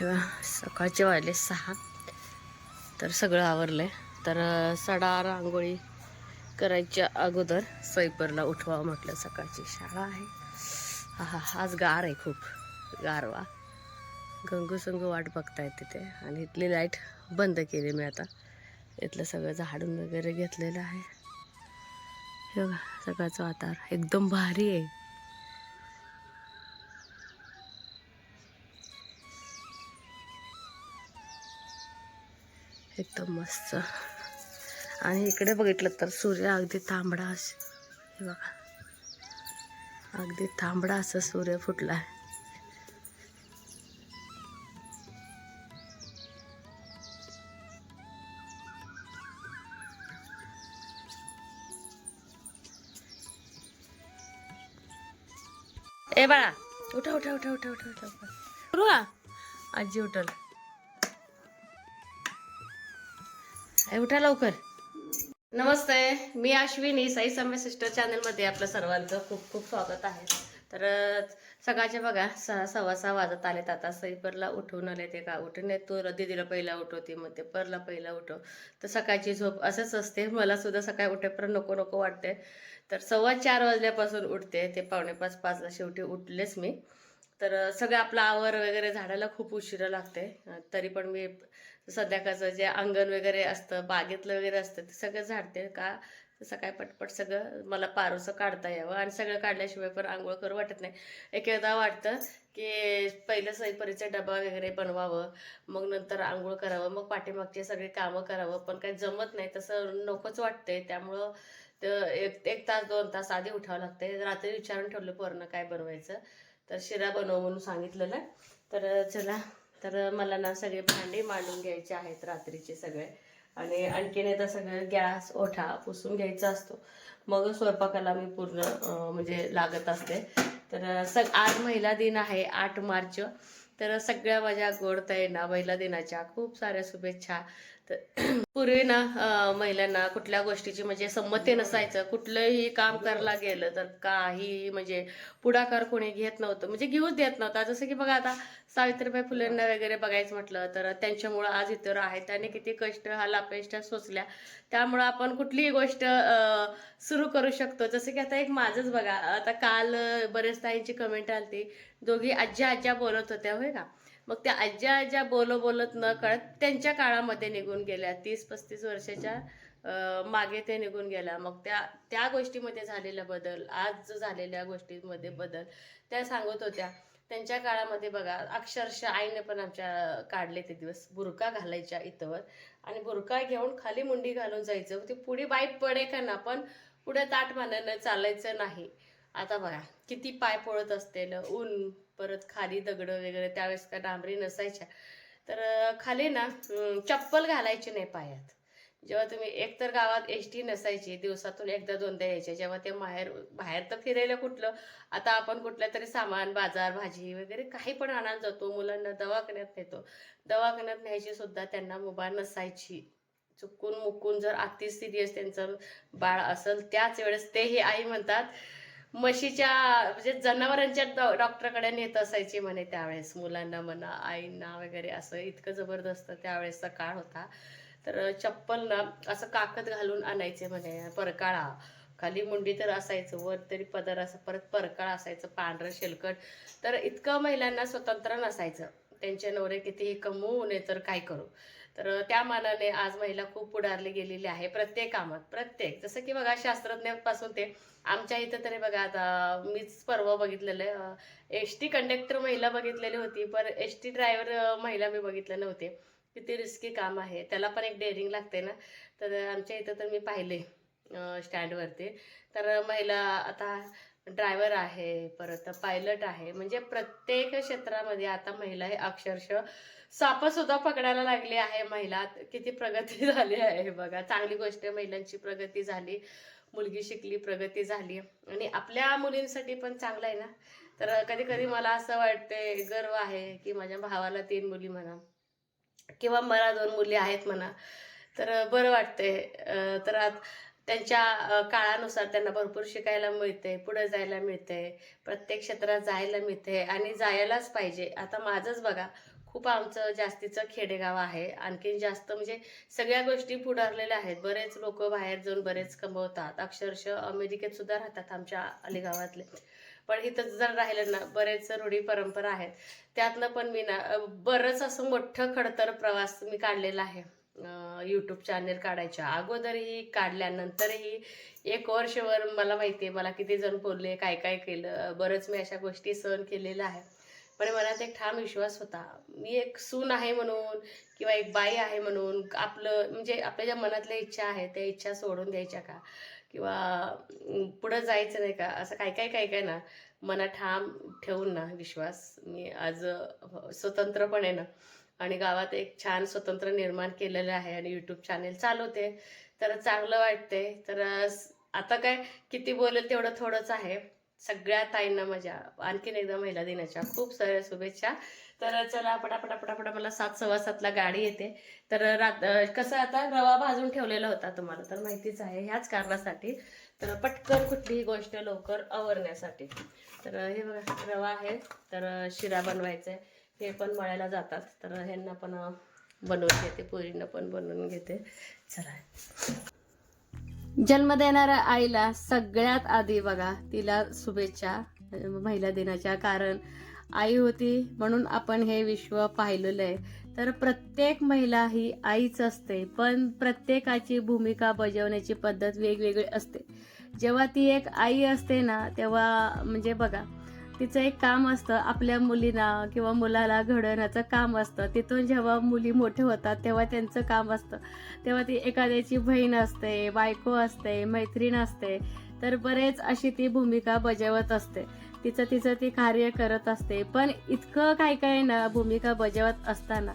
किंवा सकाळचे वाजले सहा तर सगळं आवरलं आहे तर सडा रांगोळी करायच्या अगोदर स्वयंपरला उठवा म्हटलं. सकाळची शाळा आहे. हा हा आज गार आहे खूप. गारवा. गंगूसंगू वाट बघतायत तिथे. आणि इथली लाइट बंद केली मी आता. इथलं सगळं झाडून वगैरे घेतलेलं आहे. हे बघा सकाळचं वातावरण. एकदम भारी आहे. एकदम मस्त. आणि इकडे बघितलं तर सूर्य अगदी तांबडा बघा. अगदी तांबडा असा सूर्य फुटला आहे. ए बाळा उठा उठा उठा उठा उठा. उठा उठा आजी उठल उठा लवकर. नमस्ते मी अश्विनी साई समय सिस्टर चॅनलमध्ये आपलं सर्वांचं खूप खूप स्वागत आहे. तर सकाळचे बघा सहा सव्वा सहा वाजत आलेत आता. सईपरला उठवून आले ते का उठून येत तू दीदीला पहिला उठवते मग ते परला पहिला उठव तर सकाळची झोप असंच असते. मला सुद्धा सकाळी उठेपर्यंत नको नको वाटते. तर सव्वा चार वाजल्यापासून उठते. ते पावणे पाच पाचला शेवटी उठलेच मी. तर सगळं आपलं आवर वगैरे झाडायला खूप उशिरा लागते. तरी पण मी संध्याकाळचं जे अंगण वगैरे असतं बागेतलं वगैरे असतं ते सगळं झाडते का? सकाळी पटपट सगळं मला पारोसं काढता यावं आणि सगळं काढल्याशिवाय पण आंघोळ करू वाटत नाही. एक एकदा वाटतं की पहिलं सईपरीचा डबा वगैरे बनवावं मग नंतर आंघोळ करावं मग पाठीमागचे सगळे कामं करावं पण काही जमत नाही तसं नकोच वाटतंय. त्यामुळं तर एक एक तास दोन तास आधी उठावं लागते रात्री विचारून ठेवलं पोरणं काय बनवायचं. तर शिरा बनव म्हणून सांगितलेलं. तर चला तर मला ना सगळे भांडे मांडून घ्यायचे आहेत रात्रीचे सगळे. आणि आणखीन येतं सगळं गॅस ओठा पुसून घ्यायचा असतो. मग स्वयंपाकाला मी पूर्ण म्हणजे लागत असते. तर सग आज महिला दिन आहे आठ मार्च. तर सगळ्या माझ्या गोडताईंना महिला दिनाच्या खूप साऱ्या शुभेच्छा. तर पूर्वी ना महिलांना कुठल्या गोष्टीची म्हणजे संमती नसायचं. कुठलंही काम करायला गेलं तर काही म्हणजे पुढाकार कोणी घेत नव्हतं. म्हणजे घेऊच देत नव्हता. जसं की बघा आता सावित्रीबाई फुलेंना वगैरे बघायचं म्हटलं तर त्यांच्यामुळं आज इतर आहेत त्याने किती कष्ट हालापेष्ट सोचल्या त्यामुळं आपण कुठलीही गोष्ट सुरू करू शकतो. जसं की आता एक माझंच बघा. आता काल बरेच ताईंची कमेंट आली दोघी आज्या आज्या बोलत होत्या होय का? मग त्या आज्या आज्या बोल बोलत न कळत त्यांच्या काळामध्ये निघून गेल्या. तीस पस्तीस वर्षाच्या मागे ते निघून गेल्या. मग त्या त्या गोष्टीमध्ये झालेला बदल आज झालेल्या गोष्टींमध्ये बदल त्या सांगत होत्या. त्यांच्या काळामध्ये बघा अक्षरशः आईने पण आमच्या काढले ते दिवस. बुरका घालायच्या इथवर आणि बुरका घेऊन खाली मुंडी घालून जायचं. ती पुढे बाईक पडे का ना पण पुढे ताट मानानं चालायचं नाही. आता बघा किती पाय पळत असतील ऊन परत खाली दगड वगैरे त्यावेळेस का डांबरी नसायच्या. तर खाली ना चप्पल घालायची नाही पायात. जेव्हा तुम्ही एक तर गावात एस टी नसायची दिवसातून एकदा दोनदा यायच्या जेव्हा ते बाहेर बाहेर तर फिरायला कुठलं आता आपण कुठल्या तरी सामान बाजार भाजी वगैरे काही पण आणायला जातो मुलांना दवाखान्यात नेतो. दवाखान्यात न्यायची सुद्धा त्यांना मुभा नसायची. चुकून मुकून जर अति सिरियस त्यांचं बाळ असेल त्याच वेळेस तेही आई म्हणतात म्हशीच्या म्हणजे जनावरांच्या डॉ- डॉक्टरकडे नेत असायची म्हणे त्यावेळेस. मुलांना म्हणा आईंना वगैरे असं इतकं जबरदस्त त्यावेळेसचा काळ होता. तर चप्पल ना असं काकत घालून आणायचे म्हणे परकाळा. खाली मुंडी तर असायचं वर तरी पदर असं परत परकाळ असायचं पांढरं शेलकट. तर इतकं महिलांना स्वतंत्र नसायचं. त्यांचे नवरे कितीही कमवू नये तर काय करू? तर त्या मानाने आज महिला खूप पुढारली गेलेली आहे प्रत्येक कामात प्रत्येक. जसं की बघा शास्त्रज्ञापासून ते आमच्या इथं तरी बघा आता मीच परवा बघितलेलं एस टी कंडक्टर महिला बघितलेली होती पण एस टी ड्रायव्हर महिला मी बघितले नव्हते. किती रिस्की काम आहे. त्याला पण एक डेअरिंग लागते ना. तर आमच्या इथं तर मी पाहिले स्टँडवरती तर महिला आता ड्रायव्हर आहे परत पायलट आहे. म्हणजे प्रत्येक क्षेत्रामध्ये आता महिला हे अक्षरशः साप सुद्धा पकडायला लागली आहे महिला. किती प्रगती झाली आहे बघा. चांगली गोष्ट आहे महिलांची प्रगती झाली. मुलगी शिकली प्रगती झाली. आणि आपल्या मुलींसाठी पण चांगलं आहे ना? तर कधी कधी मला असं वाटते गर्व आहे की माझ्या भावाला तीन मुली म्हणा किंवा मला दोन मुली आहेत म्हणा. तर बरं वाटते अं, तर आत- त्यांच्या काळानुसार त्यांना भरपूर शिकायला मिळते पुढे जायला मिळते प्रत्येक क्षेत्रात जायला मिळते आणि जायलाच पाहिजे. आता माझंच बघा खूप आमचं जास्तीचं खेडेगाव आहे. आणखीन जास्त म्हणजे सगळ्या गोष्टी पुढारलेल्या आहेत. बरेच लोक बाहेर जाऊन बरेच कमवतात. अक्षरशः अमेरिकेत सुद्धा राहतात आमच्या अलीगावातले. पण इथं जर राहिलं ना बरेच रूढी परंपरा आहेत. त्यातनं पण मी ना बरंच असं मोठं खडतर प्रवास मी काढलेला आहे. यूट्यूब चॅनेल काढायच्या. अगोदरही काढल्यानंतरही एक वर्षभर मला माहिती आहे मला किती जण बोलले काय काय केलं बरंच मी अशा गोष्टी सहन केलेल्या आहे पण मनात एक ठाम विश्वास होता. मी एक सून आहे म्हणून किंवा एक बाई आहे म्हणून आपलं म्हणजे आपल्या ज्या मनातल्या इच्छा आहे त्या इच्छा सोडून द्यायच्या का? किंवा पुढं जायचं नाही का? असं काय काय काय काय ना मनात ठाम ठेवून ना विश्वास मी आज स्वतंत्रपणे ना आणि गावात एक छान स्वतंत्र निर्माण केलेलं आहे आणि यूट्यूब चॅनेल चालवते. तर चांगलं वाटते तर आता काय किती बोलेल तेवढं थोडंच आहे. सगळ्या ताईंना माझ्या आणखीन एकदा महिला दिनाच्या खूप साऱ्या शुभेच्छा. तर चला पटापटा पटापटा मला सात सव्वा सातला गाडी येते. तर रात कसं आता रवा भाजून ठेवलेला होता तुम्हाला तर माहितीच आहे ह्याच कारणासाठी. तर पटकन कुठलीही गोष्ट लवकर आवरण्यासाठी. तर हे बघा रवा आहे. तर शिरा बनवायचा आहे हे पण मळायला जातात. तर ह्यांना पण बनवून घेते पुरीनं पण बनवून घेते. चला. जन्म देणाऱ्या आईला सगळ्यात आधी बघा तिला शुभेच्छा महिला दिनाच्या कारण. आई होती म्हणून आपण हे विश्व पाहिलेलं आहे तर प्रत्येक महिला ही आईच असते पण प्रत्येकाची भूमिका बजावण्याची पद्धत वेगवेगळी असते. जेव्हा ती एक आई असते ना तेव्हा म्हणजे बघा तिचं एक काम असतं आपल्या मुलींना किंवा मुलाला घडवण्याचं काम असतं. तिथून जेव्हा मुली मोठे होतात तेव्हा त्यांचं काम असतं. तेव्हा ती एखाद्याची बहीण असते बायको असते मैत्रीण असते तर बरेच अशी ती भूमिका बजावत असते. तिचं तिचं ती कार्य करत असते. पण इतकं काय काय ना भूमिका बजावत असताना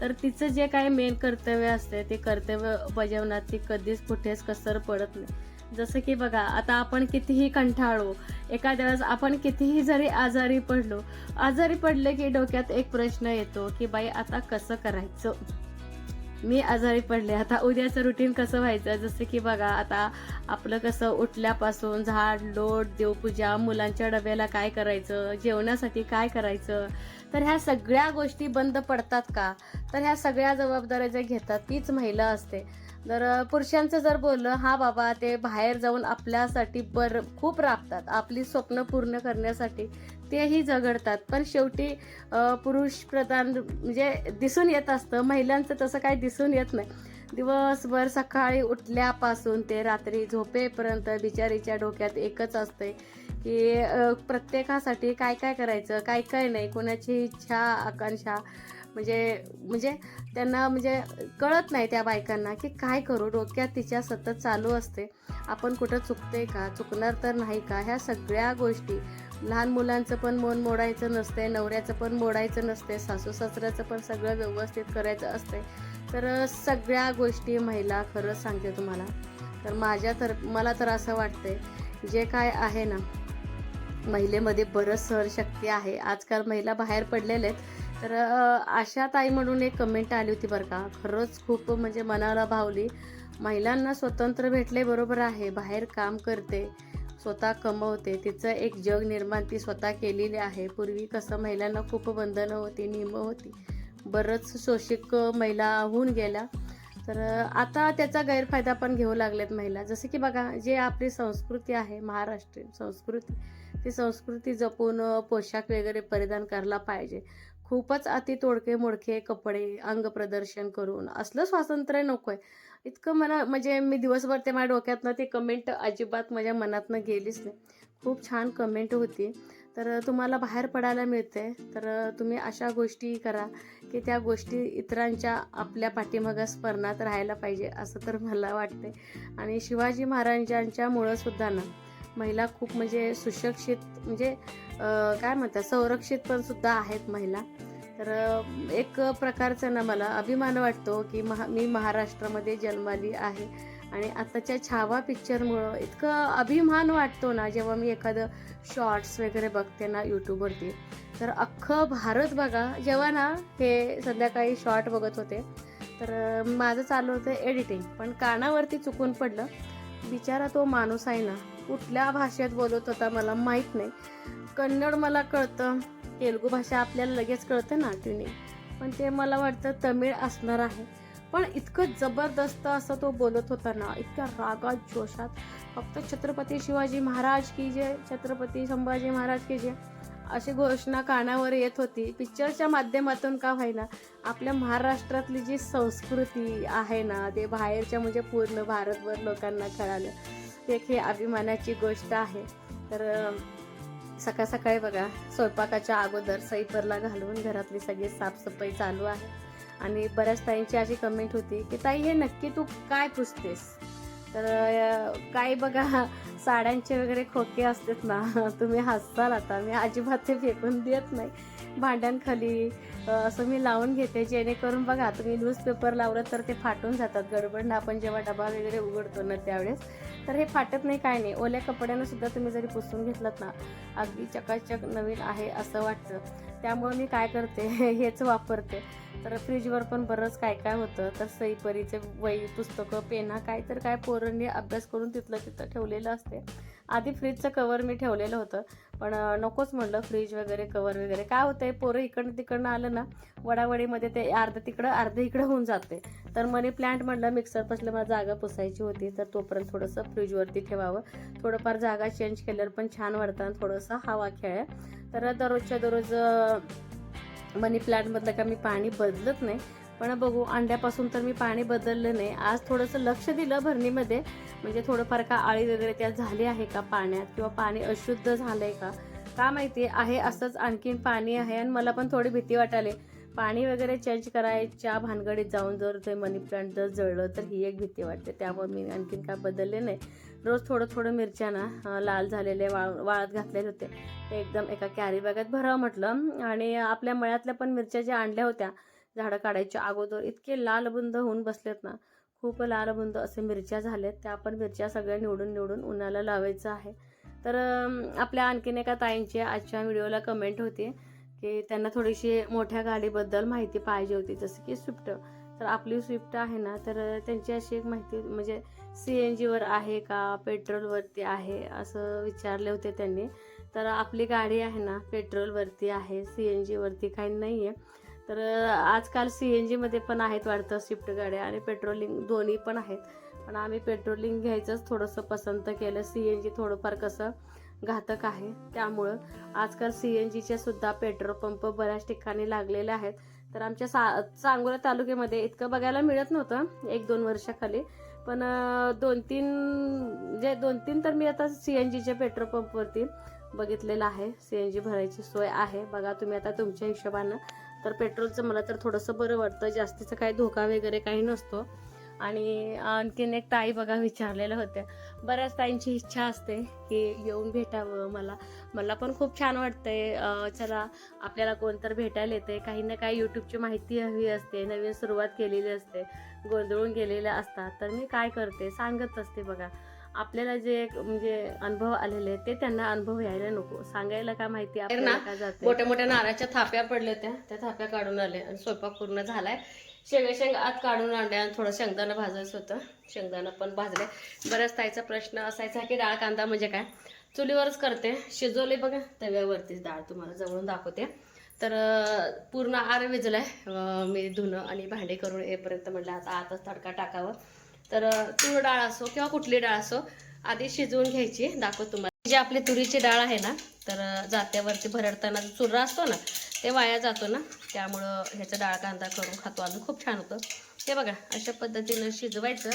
तर तिचं जे काय मेन कर्तव्य असते ते कर्तव्य बजावण्यात ती कधीच कुठेच कसर पडत नाही. जसं की बघा आता आपण कितीही कंठाळू एखाद्या वेळेस आपण कितीही जरी आजारी पडलो आजारी पडले की डोक्यात एक प्रश्न येतो की बाई आता कसं करायचं? मी आजारी पडले आता उद्याचं रुटीन कसं व्हायचं? जसं की बघा आता आपलं कसं उठल्यापासून झाड लोट देवपूजा मुलांच्या डब्याला काय करायचं? जेवणासाठी काय करायचं? तर ह्या सगळ्या गोष्टी बंद पडतात का? तर ह्या सगळ्या जबाबदाऱ्या ज्या घेतात तीच महिला असते. जर पुरुषांचं जर बोललं हा बाबा ते बाहेर जाऊन आपल्यासाठी बर खूप राबतात. आपली स्वप्न पूर्ण करण्यासाठी तेही झगडतात. पण शेवटी पुरुष प्रधान म्हणजे दिसून येत असतं. महिलांचं तसं काही दिसून येत नाही. दिवसभर सकाळी उठल्यापासून ते रात्री झोपेपर्यंत बिचारीच्या डोक्यात एकच असते की प्रत्येकासाठी काय काय करायचं काय काय नाही कोणाची इच्छा आकांक्षा म्हणजे म्हणजे त्यांना म्हणजे कळत नाही त्या बायकांना की काय करू? डोक्यात तिच्या सतत चालू असते. आपण कुठं चुकते का? चुकणार तर नाही का? ह्या सगळ्या गोष्टी. लहान मुलांचं पण मन मोडायचं नसते नवऱ्याचं पण मोडायचं नसते सासू सासऱ्याचं पण सगळं व्यवस्थित करायचं असते तर सगळ्या गोष्टी महिला खरंच सांगते तुम्हाला. तर माझ्या तर मला तर असं वाटतंय जे काय आहे ना महिलेमध्ये बरंच सहनशक्ती आहे. आजकाल महिला बाहेर पडलेल्या आहेत. तर अ, आशा ताई म्हणून एक कमेंट आली होती बरं का. खरंच खूप म्हणजे मनाला भावली. महिलांना स्वतंत्र भेटले बरोबर आहे. बाहेर काम करते स्वतः कमवते. तिचं एक जग निर्माण ती स्वतः केलेली आहे. पूर्वी कसं महिलांना खूप बंधनं होती नियम होती. बरंच शोषिक महिला होऊन गेल्या. तर आता त्याचा गैरफायदा पण घेऊ लागलेत महिला. जसं की बघा जे आपली संस्कृती आहे महाराष्ट्रीयन संस्कृती ती संस्कृती जपून पोशाख वगैरे परिधान करायला पाहिजे. खूपच अति तोडके मोडके कपडे अंग प्रदर्शन करून. असलं स्वातंत्र्य नको आहे इतकं मला म्हणजे मी दिवसभर ते माझ्या डोक्यातनं ती कमेंट अजिबात माझ्या मनातनं गेलीच नाही. खूप छान कमेंट होती. तर तुम्हाला बाहेर पडायला मिळते तर तुम्ही अशा गोष्टी करा की त्या गोष्टी इतरांच्या आपल्या पाठीमागा स्पर्णात राहायला पाहिजे असं तर मला वाटते आणि शिवाजी महाराजांच्यामुळं सुद्धा ना महिला खूप म्हणजे सुशिक्षित म्हणजे काय म्हणतात संरक्षित पण सुद्धा आहेत महिला. तर एक प्रकारचा ना मला अभिमान वाटतो की महा मी महाराष्ट्रामध्ये जन्माली आहे आणि आताच्या छावा पिक्चरमुळं इतकं अभिमान वाटतो ना जेव्हा मी एखादं शॉर्ट्स वगैरे बघते ना यूट्यूबवरती तर अख्खं भारत बघा जेव्हा ना हे संध्याकाळी शॉर्ट बघत होते तर माझं चालू होतं एडिटिंग पण कानावरती चुकून पडलं. बिचारा तो माणूस आहे ना कुठल्या भाषेत बोलत होता मला माहीत नाही. कन्नड मला कळतं. तेलगू भाषा आपल्याला लगेच कळते ना ट्युनिंग पण ते मला वाटतं तमिळ असणार आहे. पण इतकं जबरदस्त असं तो बोलत होता ना इतक्या रागात जोशात. फक्त छत्रपती शिवाजी महाराज की जे छत्रपती संभाजी महाराज की जे अशी घोषणा कानावर येत होती. पिक्चरच्या माध्यमातून का व्हायना? आपल्या महाराष्ट्रातली जी संस्कृती आहे ना ते बाहेरच्या म्हणजे पूर्ण भारतभर लोकांना कळालं. एक हे अभिमानाची गोष्ट आहे. तर सकाळ सकाळी बघा स्वयंपाकाच्या अगोदर सईपरला घालून घरातली सगळी साफसफाई चालू आहे. आणि बऱ्याच ताईंची अशी कमेंट होती की ताई हे नक्की तू काय पुसतेस? तर काय काही बघा साड्यांचे वगैरे खोके असतात ना तुम्ही हसताल आता मी अजिबात ते फेकून देत नाही. भांड्यांखाली असं मी लावून घेते जेणेकरून बघा तुम्ही न्यूजपेपर लावलं तर ते फाटून जातात. गडबडनं आपण जेव्हा डबा वगैरे उघडतो ना त्यावेळेस तर हे फाटत नाही काय नाही. ओल्या कपड्यानं सुद्धा तुम्ही जरी पुसून घेतलात ना अगदी चकाचक नवीन आहे असं वाटतं. त्यामुळे मी काय करते हेच वापरते. तर फ्रीजवर पण बरंच काय काय होतं तर सईपरीचे वही पुस्तकं पेना काय तर काय पोरांनी अभ्यास करून तिथलं तिथं ठेवलेलं असते. आधी फ्रीजचं कवर मी ठेवलेलं होतं. पण नकोच म्हणलं फ्रीज वगैरे कवर वगैरे. काय होतंय पोरं इकडनं तिकडनं आलं ना वडावडीमध्ये ते अर्धं तिकडं अर्धं इकडं होऊन जाते तर मनी प्लांट म्हणलं मिक्सर पसलं मला जागा पुसायची होती तर तोपर्यंत थोडंसं फ्रीजवरती ठेवावं. थोडंफार जागा चेंज केल्यावर पण छान वाटतं आणि थोडंसं हवा खेळ. तर दररोजच्या दररोज मनी प्लांटमधलं का मी पाणी बदलत नाही. पण बघू अंड्यापासून तर मी पाणी बदललं नाही. आज थोडंसं लक्ष दिलं भरणीमध्ये. म्हणजे थोडंफार का आळी वगैरे त्यात झाली आहे का पाण्यात? किंवा पाणी अशुद्ध झालंय का? का माहिती आहे? असंच आणखीन पाणी आहे आणि मला पण थोडी भीती वाटाली. पाणी वगैरे चेंज करायच्या भानगडीत जाऊन जर ते मनी प्लांट जर जळलं तर ही एक भीती वाटते. त्यामुळे मी आणखीन काय बदलले नाही. रोज थोडं थोडं मिरच्या ना लाल झालेले वाळ वाळत घातलेले होते. ते एकदम एका कॅरी बॅगात भरावं म्हटलं. आणि आपल्या मळ्यातल्या पण मिरच्या ज्या आणल्या होत्या झाडं काढायच्या अगोदर इतके लालबुंद होऊन बसलेत ना खूप लालबुंद असे मिरच्या झाल्यात त्या पण मिरच्या सगळ्या निवडून निवडून उन्हाला लावायचं आहे. तर आपल्या आणखीन एका ताईंची आजच्या व्हिडिओला कमेंट होती की त्यांना थोडीशी मोठ्या गाडीबद्दल माहिती पाहिजे होती जसं की स्विफ्ट. तर आपली स्विफ्ट आहे ना तर त्यांची अशी एक माहिती म्हणजे सी एन जीवर आहे का पेट्रोलवरती आहे असं विचारले होते त्यांनी. तर आपली गाडी आहे ना पेट्रोलवरती आहे सी एन जीवरती काही नाही आहे तर आजकाल सी एन जीमध्ये पण आहेत वाढतं स्विफ्ट गाड्या आणि पेट्रोलिंग दोन्ही पण आहेत. पण आम्ही पेट्रोलिंग घ्यायचंच थोडंसं पसंत केलं. सी एन जी थोडंफार कसं घातक आहे. त्यामुळं आजकाल सी एन जीचे सुद्धा पेट्रोल पंप बऱ्याच ठिकाणी लागलेले आहेत. तर आमच्या सा सांगोला तालुक्यामध्ये इतकं बघायला मिळत नव्हतं एक दोन वर्षाखाली. पण दोन तीन जे म्हणजे दोन तीन तर मी आता सी एन जीच्या पेट्रोल पंपवरती बघितलेलं आहे. सी एन जी भरायची सोय आहे. बघा तुम्ही आता तुमच्या हिशोबानं तर पेट्रोलचं मला तर थोडंसं बरं वाटतं. जास्तीचं काही धोका वगैरे काही नसतो. आणि आणखीन एक ताई बघा विचारलेल्या होत्या. बऱ्याच ताईंची इच्छा असते की येऊन भेटावं मला. मला पण खूप छान वाटतंय. चला आपल्याला कोणतर भेटायला येते काही ना काही यूट्यूबची माहिती हवी असते. नवीन सुरुवात केलेली असते. गोंधळून गेलेल्या असतात. तर मी काय करते? सांगत असते बघा. आपल्याला जे एक म्हणजे अनुभव आलेले आहेत ते त्यांना अनुभव यायला नको. सांगायला काय माहिती आपल्याला मोठ्या मोठ्या नारळाच्या थाप्या पडल्या होत्या त्या थाप्या काढून आले आणि स्वयंपाक पूर्ण झालाय. शेंगा शेंगा आत काढून आणल्या आणि थोडं शेंगदाणा भाजायचं होतं. शेंगदाणा पण भाजले. बऱ्याच ताईचा प्रश्न असायचा की डाळ कांदा म्हणजे काय? चुलीवरच करते. शिजवले बघा तव्यावरतीच डाळ तुम्हाला जवळून दाखवते. तर पूर्ण आर विजलाय. मी धुणं आणि भांडे करून येईपर्यंत म्हटलं आता आताच तडका टाकावं. तर तूर डाळ असो किंवा कुठली डाळ असो आधी शिजवून घ्यायची. दाखव तुम्हाला. जी आपली तुरीची डाळ आहे ना तर जात्यावरती भरडताना जो चुर्रा असतो ना ते वाया जातो ना. त्यामुळं ह्याचं डाळ कांदा करून खातो आम्ही. खूप छान होतं. हे बघा अशा पद्धतीनं शिजवायचं.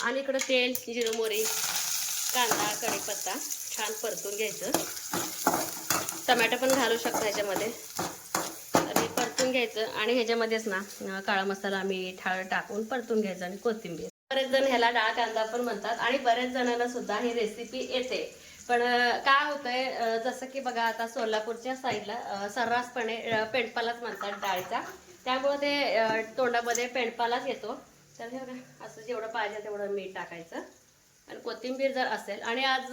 आणि इकडं तेल जिरं मोरी कांदा कढीपत्ता छान परतून घ्यायचं. टमॅटो पण घालू शकता ह्याच्यामध्ये. परतून घ्यायचं. आणि ह्याच्यामध्येच ना काळा मसाला मीठ हळद टाकून परतून घ्यायचं आणि कोथिंबीर. बरेच जण ह्याला डाळ कांदा पण म्हणतात आणि बऱ्याच जणांना सुद्धा ही रेसिपी येते. पण काय होतंय जसं की बघा आता सोलापूरच्या साईडला सर्रासपणे पेंडपालाच म्हणतात डाळीचा. त्यामुळे ते तोंडामध्ये पेंडपालाच येतो. तर हे बघा असं जेवढं पाहिजे तेवढं मीठ टाकायचं. आणि कोथिंबीर जर असेल आणि आज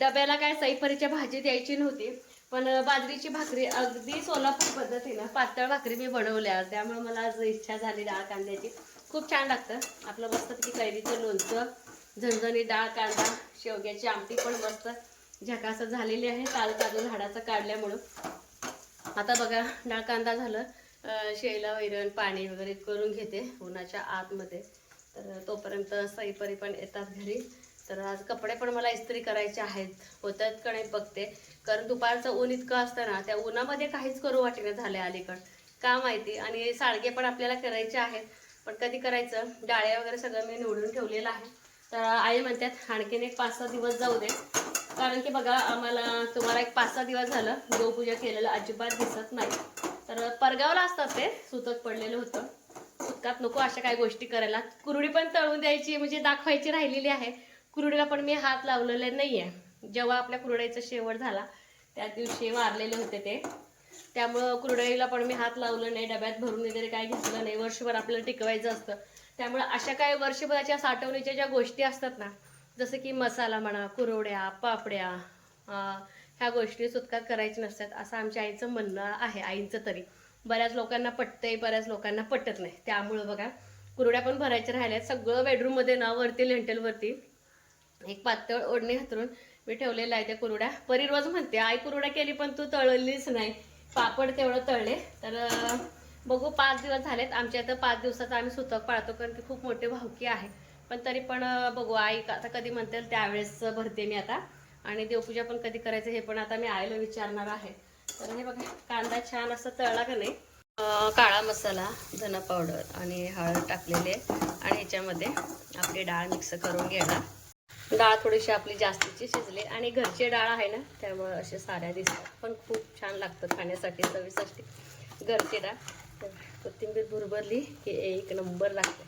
डब्याला काय सईपरीच्या भाजी द्यायची नव्हती पण बाजरीची भाकरी अगदी सोलापूर पद्धतीनं पातळ भाकरी मी बनवल्या. त्यामुळे मला आज इच्छा झाली डाळ कांद्याची. खूप छान लागतं. आपलं मस्तपैकी कैरीचं लोणचं झणझणी डाळ कांदा शेवग्याची आमटी पण मस्त झकासं झालेली आहे. काल काजू झाडाचं काढल्यामुळं. आता बघा डाळ कांदा झालं. शेला वैरण पाणी वगैरे करून घेते उन्हाच्या आतमध्ये. तर तोपर्यंत सईपरी पण येतात घरी. तर आज कपडे पण मला इस्त्री करायचे आहेत. होतात कडे बघते. कारण दुपारचं ऊन इतकं असतं ना त्या उन्हामध्ये काहीच करू वाटेना झालं अलीकड. का माहिती? आणि साडगे पण आपल्याला करायचे आहेत. पण कधी करायचं? डाळ्या वगैरे सगळं मी निवडून ठेवलेलं आहे. तर आई म्हणतात आणखीन एक पाच सहा दिवस जाऊ दे. कारण की बघा आम्हाला तुम्हाला एक पाच सहा दिवस झालं. गोपूजा केलेलं अजिबात दिसत नाही. तर परगावला असतात ते सुतक पडलेलं होतं. सुतकात नको अशा काही गोष्टी करायला. कुरडी पण तळून द्यायची म्हणजे दाखवायची राहिलेली आहे. कुरडीला पण मी हात लावलेले आहे जेव्हा आपल्या कुरडईचा शेवट झाला त्या दिवशी वारलेले होते ते. त्यामुळं कुरडईला पण मी हात लावलं नाही डब्यात भरून वगैरे काय घेतलं नाही वर्षभर आपल्याला टिकवायचं असतं. त्यामुळं अशा काही वर्षभराच्या साठवणीच्या ज्या गोष्टी असतात ना जसं की मसाला म्हणा कुरवड्या पापड्या ह्या गोष्टी सुतकात करायच्या नसतात असं आमच्या आईचं म्हणणं आहे आईंचं तरी. बऱ्याच लोकांना पटतंय बऱ्याच लोकांना पटत नाही. त्यामुळं बघा कुरड्या पण भरायच्या राहिल्यात. सगळं बेडरूममध्ये ना वरती लेंटेलवरती एक पातळ ओढणी हातरून मी ठेवलेलं आहे त्या कुरड्या परी रोज म्हणते आई कुरड्या केली पण तू तळलीच नाही. पापड तेवढं तळले. तर बघू पाच दिवस झालेत. आमच्या इथं पाच दिवसाचं आम्ही सुतक पाळतो कारण की खूप मोठे भावकी आहे. पण तरी पण बघू आई आता कधी म्हणते त्यावेळेस भरते मी आता. आणि देवपूजा पण कधी करायचं हे पण आता मी आईला विचारणार आहे. तर हे बघा कांदा छान असं तळला का नाही? काळा मसाला धना पावडर आणि हळद टाकलेले आणि ह्याच्यामध्ये आपली डाळ मिक्स करून घेणार. डाळ थोडीशी आपली जास्तीची शिजली आणि घरची डाळ आहे ना त्यामुळे असे साऱ्या दिसतात. पण खूप छान लागतं खाण्यासाठी चवीसाठी. घरची डाळ. तर कोथिंबीर भुरभरली की एक नंबर लागते.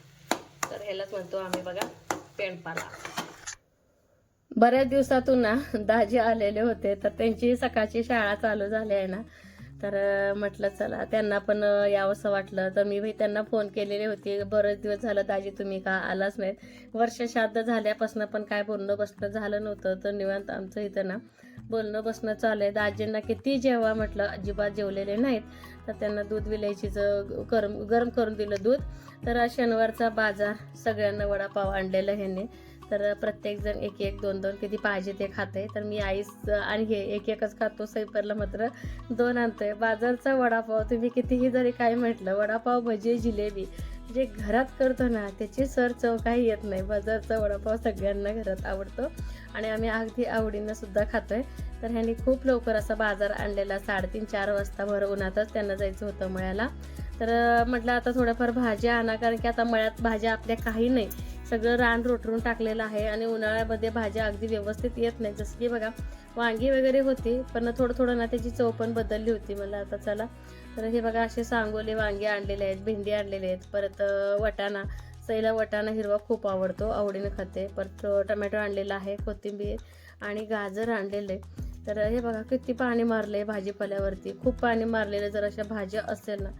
तर ह्यालाच म्हणतो आम्ही बघा पेंडपाला. बऱ्याच दिवसातून ना दाजी आलेले होते तर त्यांची सकाळची शाळा चालू झाली आहे ना. तर म्हटलं चला त्यांना पण यावंसं वाटलं. तर मी भाई त्यांना फोन केलेले होते. बरेच दिवस झालं दाजी तुम्ही का आलाच नाहीत? वर्ष श्राद्ध झाल्यापासून पण काय बोलणं बसणं झालं नव्हतं. तर निवांत आमचं इथं ना बोलणं बसणं चालू आहे. दाजींना किती जेव्हा म्हटलं अजिबात जेवलेले नाहीत. तर त्यांना दूध विलायचीचं गरम गरम करून दिलं दूध. तर शनिवारचा बाजार सगळ्यांना वडापाव आणलेला ह्याने. तर प्रत्येक जण एक एक दोन दोन किती पाहिजे ते खाते तर मी आईस आणि हे एक एकच खातो सैपरला मात्र दोन आणतोय. बाजारचा वडापाव तुम्ही कितीही जरी काय म्हटलं वडापाव भजी जिलेबी जे घरात करतो ना त्याची सर चव काही येत नाही. बाजारचा वडापाव सगळ्यांना घरात आवडतो आणि आम्ही अगदी आवडीनं सुद्धा खातोय. तर ह्यांनी खूप लवकर असा बाजार आणलेला साडेतीन चार वाजता भर उन्हातच त्यांना जायचं होतं मळ्याला. तर म्हटलं आता थोड्याफार भाज्या आणा कारण की आता मळ्यात भाज्या आपल्या काही नाही. सगळं रान रोटरून टाकलेलं आहे आणि उन्हाळ्यामध्ये भाज्या अगदी व्यवस्थित येत नाही. जसं की बघा वांगी वगैरे होती पण थोडं थोडं ना त्याची चव पण बदलली होती मला आता चला. तर हे बघा असे सांगोले वांगे आणलेले आहेत भेंडी आणलेले आहेत परत वटाणा सईला वटाणा हिरवा खूप आवडतो आवडीने खाते. परत टमॅटो आणलेला आहे कोथिंबीर आणि गाजर आणलेले. तर हे बघा किती पाणी मारले भाजीपाल्यावरती. खूप पाणी मारलेलं जर अशा भाज्या असेल ना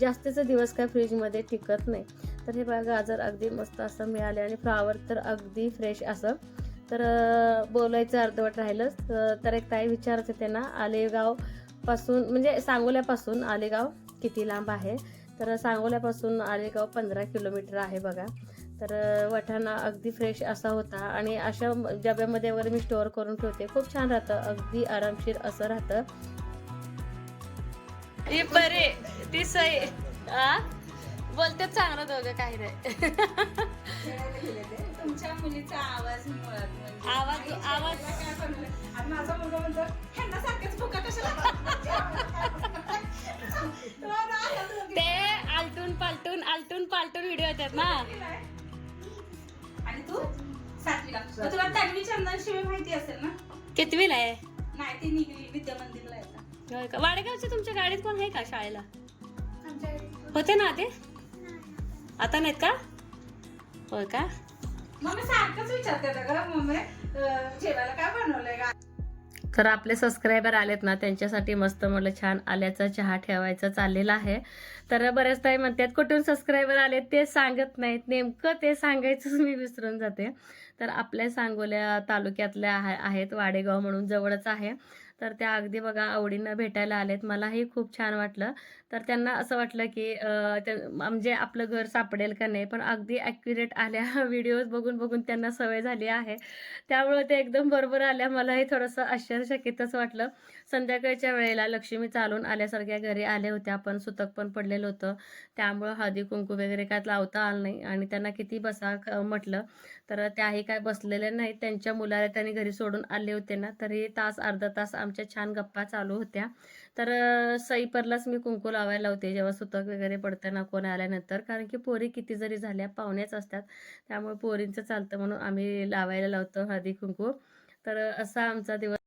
जास्तीचे दिवस काय फ्रीजमध्ये टिकत नाही. तर हे बघा गाजर अगदी मस्त असं मिळाले आणि फ्लावर तर अगदी फ्रेश असं. तर बोलायचं अर्धवट राहिलंच. तर- एक ताई विचारते होते ना आलेगावपासून म्हणजे सांगोल्यापासून आलेगाव किती लांब आहे? तर सांगोल्यापासून आलेगाव पंधरा किलोमीटर आहे बघा. तर वठाणा अगदी फ्रेश असा होता आणि अशा डब्यामध्ये वगैरे मी स्टोअर करून ठेवते. खूप छान राहतं अगदी आरामशीर असं राहतं. बरे. ती सई आ? बोलते चांगलं दोघं काही नाही. तुमच्या मुलीचा आवाज मुळात म्हणजे आवाज आवाज माझा मुलगा म्हणतो ह्यांना सारखेच फुका कशाला तो आलटून पालटून आलटून पालटून व्हिडिओ येतात ना. आणि तू? सातवीला. तुला तन्वी चंदन शिवाय माहिती असेल ना? कितवीला आहे? नाही ती निघली विद्या मंदिरला येतात होय का? वाडेगावच्या तुमच्या गाडीत कोण आहे का शाळेला? होते ना ते आता नाहीत का? होय का? मग मी सारखंच विचारते मम्मी जेवायला काय बनवलंय का तर आपले सबस्क्रायबर आलेत ना त्यांच्यासाठी मस्त म्हटलं छान आल्याचा चहा ठेवायचा चाललेला आहे. तर बऱ्याच ताई म्हणतात कुठून सबस्क्रायबर आले ते सांगत नाहीत. नेमकं ते सांगायचंच मी विसरून जाते. तर आपल्या सांगोल्या तालुक्यातल्या आहे आहेत वाडेगाव म्हणून जवळच आहे. तर त्या अगदी बघा आवडीनं भेटायला आलेत. मलाही खूप छान वाटलं. तर त्यांना असं वाटलं की ते- म्हणजे आपलं घर सापडेल का नाही? पण अगदी ॲक्युरेट आल्या व्हिडिओज बघून बघून त्यांना सवय झाली आहे. त्यामुळे ते एकदम बरोबर आल्या. मलाही थोडंसं आश्चर्यचकितच वाटलं. संध्याकाळच्या वेळेला लक्ष्मी चालून आल्यासारख्या घरी आल्या होत्या. पण सुतक पण पडलेलं होतं. त्यामुळं हळदी कुंकू वगैरे काय लावता आलं नाही. आणि त्यांना किती बसा म्हटलं तर त्याही काय बसलेल्या नाहीत. त्यांच्या मुलाला त्यांनी घरी सोडून आले होते ना तरी तास अर्धा तास आमच्या छान गप्पा चालू होत्या. तर सईपरलाच मी कुंकू लावायला होते जेव्हा सुतक वगैरे पडताना कोण आल्यानंतर. कारण की पोरी किती जरी झाल्या पाहुण्याच असतात. त्यामुळे पोरींचं चालतं म्हणून आम्ही लावायला लावतो हळदी कुंकू. तर असा आमचा दिवस